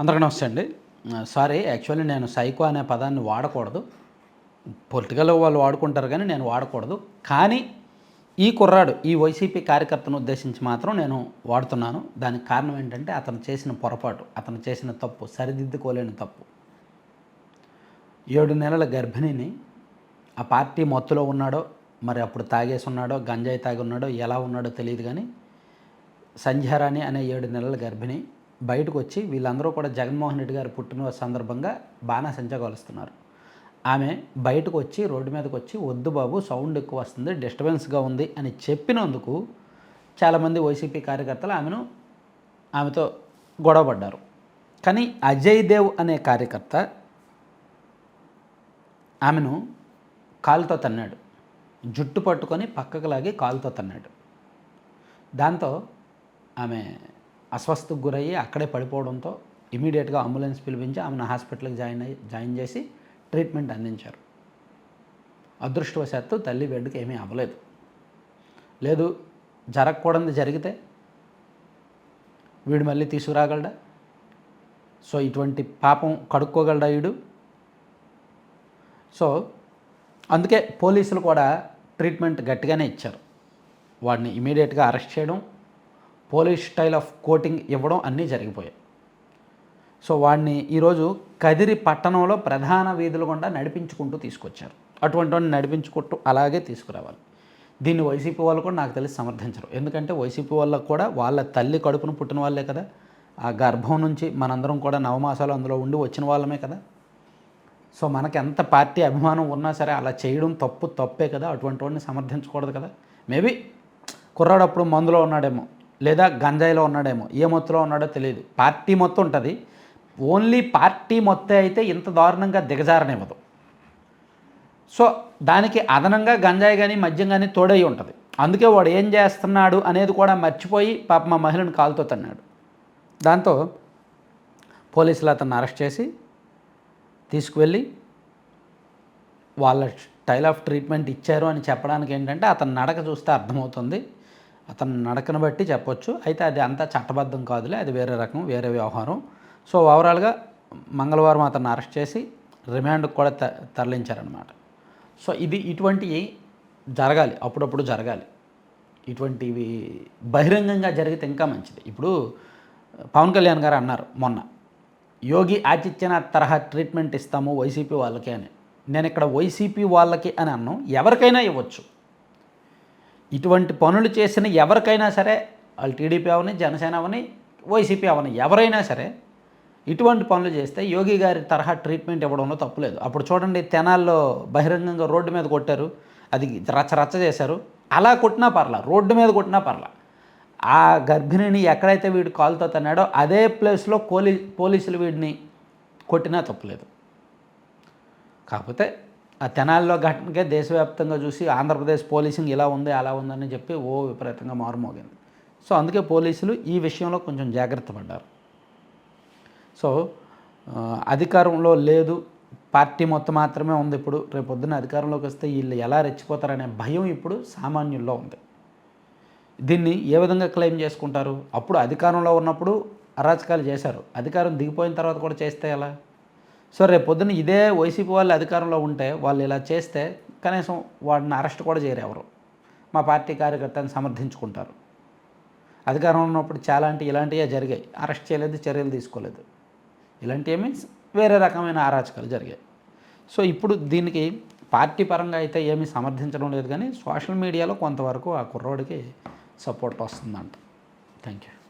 అందరికీ నమస్తే అండి. సారీ యాక్చువల్లీ నేను సైకో అనే పదాన్ని వాడకూడదు. పొలిటికల్ వాళ్ళు వాడుకుంటారు కానీ నేను వాడకూడదు. కానీ ఈ కుర్రాడు ఈ వైసీపీ కార్యకర్తను ఉద్దేశించి మాత్రం నేను వాడుతున్నాను. దానికి కారణం ఏంటంటే అతను చేసిన పొరపాటు అతను చేసిన తప్పు సరిదిద్దుకోలేని తప్పు. ఏడు నెలల గర్భిణిని ఆ పార్టీ మత్తులో ఉన్నాడో మరి అప్పుడు తాగేసి ఉన్నాడో గంజాయి తాగి ఉన్నాడో ఎలా ఉన్నాడో తెలియదు కానీ సంధ్యారాణి అనే ఏడు నెలల గర్భిణి బయటకు వచ్చి వీళ్ళందరూ కూడా జగన్మోహన్ రెడ్డి గారు పుట్టినరోజు సందర్భంగా బాణాసంచా కొలుస్తున్నారు ఆమె బయటకు వచ్చి రోడ్డు మీదకి వచ్చి వద్దు బాబు సౌండ్ ఎక్కువ వస్తుంది డిస్టర్బెన్స్గా ఉంది అని చెప్పినందుకు చాలామంది వైసీపీ కార్యకర్తలు ఆమెను ఆమెతో గొడవపడ్డారు. కానీ అజయ్ దేవ్ అనే కార్యకర్త ఆమెను కాలుతో తన్నాడు. జుట్టు పట్టుకొని పక్కకు లాగి కాలుతో తన్నాడు. దాంతో ఆమె అస్వస్థకు గురయ్యి అక్కడే పడిపోవడంతో ఇమీడియట్గా అంబులెన్స్ పిలిపించి ఆమెను హాస్పిటల్కి జాయిన్ అయ్యి జాయిన్ చేసి ట్రీట్మెంట్ అందించారు. అదృష్టవశాత్తు తల్లి బిడ్డకి ఏమీ అవ్వలేదు. లేదు జరగకూడదు జరిగితే వీడు మళ్ళీ తీసుకురాగలడా? సో ఇటువంటి పాపం కడుక్కోగలడా వీడు? సో అందుకే పోలీసులు కూడా ట్రీట్మెంట్ గట్టిగానే ఇచ్చారు. వాడిని ఇమీడియట్గా అరెస్ట్ చేయడం పోలీస్ స్టైల్ ఆఫ్ కోటింగ్ ఇవ్వడం అన్నీ జరిగిపోయాయి. సో వాడిని ఈరోజు కదిరి పట్టణంలో ప్రధాన వీధుల గుండా నడిపించుకుంటూ తీసుకొచ్చారు. అటువంటి వాడిని నడిపించుకుంటూ అలాగే తీసుకురావాలి. దీన్ని వైసీపీ వాళ్ళు కూడా నాకు తెలిసి సమర్థించరు. ఎందుకంటే వైసీపీ వాళ్ళకు కూడా వాళ్ళ తల్లి కడుపున పుట్టిన వాళ్ళే కదా. ఆ గర్భం నుంచి మనందరం కూడా నవమాసాలు అందులో ఉండి వచ్చిన వాళ్ళమే కదా. సో మనకి ఎంత పార్టీ అభిమానం ఉన్నా సరే అలా చేయడం తప్పు తప్పే కదా. అటువంటి వాడిని సమర్థించకూడదు కదా. మేబీ కుర్రాడు అప్పుడు మందులో ఉన్నాడేమో. లేదా గంజాయిలో ఉన్నాడేమో ఏ మొత్తంలో ఉన్నాడో తెలియదు పార్టీ మొత్తం ఉంటుంది. ఓన్లీ పార్టీ మొత్తం అయితే ఇంత దారుణంగా దిగజారనివ్వదు. సో దానికి అదనంగా గంజాయి కానీ మద్యం కానీ తోడై ఉంటుంది. అందుకే వాడు ఏం చేస్తున్నాడు అనేది కూడా మర్చిపోయి పాప మా మహిళను కాలుతో తన్నాడు. దాంతో పోలీసులు అతన్ని అరెస్ట్ చేసి తీసుకువెళ్ళి వాళ్ళ స్టైల్ ఆఫ్ ట్రీట్మెంట్ ఇచ్చారు అని చెప్పడానికి ఏంటంటే అతని నడక చూస్తే అర్థమవుతుంది. అతని నడకను బట్టి చెప్పొచ్చు. అయితే అది అంతా చట్టబద్ధం కాదులే అది వేరే రకం వేరే వ్యవహారం. సో ఓవరాల్గా మంగళవారం అతన్ని అరెస్ట్ చేసి రిమాండ్కి కూడా త తరలించారనమాట సో ఇది ఇటువంటివి జరగాలి అప్పుడప్పుడు జరగాలి. ఇటువంటివి బహిరంగంగా జరిగితే ఇంకా మంచిది. ఇప్పుడు పవన్ కళ్యాణ్ గారు అన్నారు మొన్న యోగి ఆదిత్యనాథ్ తరహా ట్రీట్మెంట్ ఇస్తాము వైసీపీ వాళ్ళకి అని. నేను ఇక్కడ వైసీపీ వాళ్ళకి అని అన్నాను ఎవరికైనా ఇవ్వచ్చు. ఇటువంటి పనులు చేసిన ఎవరికైనా సరే వాళ్ళు టీడీపీ అవని జనసేన అవని వైసీపీ అవని ఎవరైనా సరే ఇటువంటి పనులు చేస్తే యోగి గారి తరహా ట్రీట్మెంట్ ఇవ్వడంలో తప్పులేదు అప్పుడు చూడండి తెనాల్లో బహిరంగంగా రోడ్డు మీద కొట్టారు. అది రచ్చ రచ్చ చేశారు. అలా కొట్టినా పర్లా రోడ్డు మీద కొట్టినా పర్లా. ఆ గర్భిణిని ఎక్కడైతే వీడు కాలుతో తన్నాడో అదే ప్లేస్లో పోలీ పోలీసులు వీడిని కొట్టినా తప్పులేదు కాకపోతే ఆ తెనాల్లో ఘటనకే దేశవ్యాప్తంగా చూసి ఆంధ్రప్రదేశ్ పోలీసింగ్ ఇలా ఉంది అలా ఉందని చెప్పి ఓ విపరీతంగా మారుమోగింది. సో అందుకే పోలీసులు ఈ విషయంలో కొంచెం జాగ్రత్త పడ్డారు. సో అధికారంలో లేదు పార్టీ మొత్తం మాత్రమే ఉంది ఇప్పుడు రేపు పొద్దున్న అధికారంలోకి వస్తే వీళ్ళు ఎలా రెచ్చిపోతారనే భయం ఇప్పుడు సామాన్యుల్లో ఉంది. దీన్ని ఏ విధంగా క్లెయిమ్ చేసుకుంటారు? అప్పుడు అధికారంలో ఉన్నప్పుడు అరాచకాలు చేశారు. అధికారం దిగిపోయిన తర్వాత కూడా చేస్తే ఎలా? సో రేపు పొద్దున్న ఇదే వైసీపీ వాళ్ళు అధికారంలో ఉంటే వాళ్ళు ఇలా చేస్తే కనీసం వాడిని అరెస్ట్ కూడా చేయరు ఎవరు. మా పార్టీ కార్యకర్తని సమర్థించుకుంటారు. అధికారంలో ఉన్నప్పుడు చాలా అంటే ఇలాంటివే జరిగాయి. అరెస్ట్ చేయలేదు చర్యలు తీసుకోలేదు. ఇలాంటివి మీన్స్ వేరే రకమైన అరాచకాలు జరిగాయి. సో ఇప్పుడు దీనికి పార్టీ పరంగా అయితే ఏమీ సమర్థించడం లేదు కానీ సోషల్ మీడియాలో కొంతవరకు ఆ కుర్రోడికి సపోర్ట్ వస్తుందంట. Thank you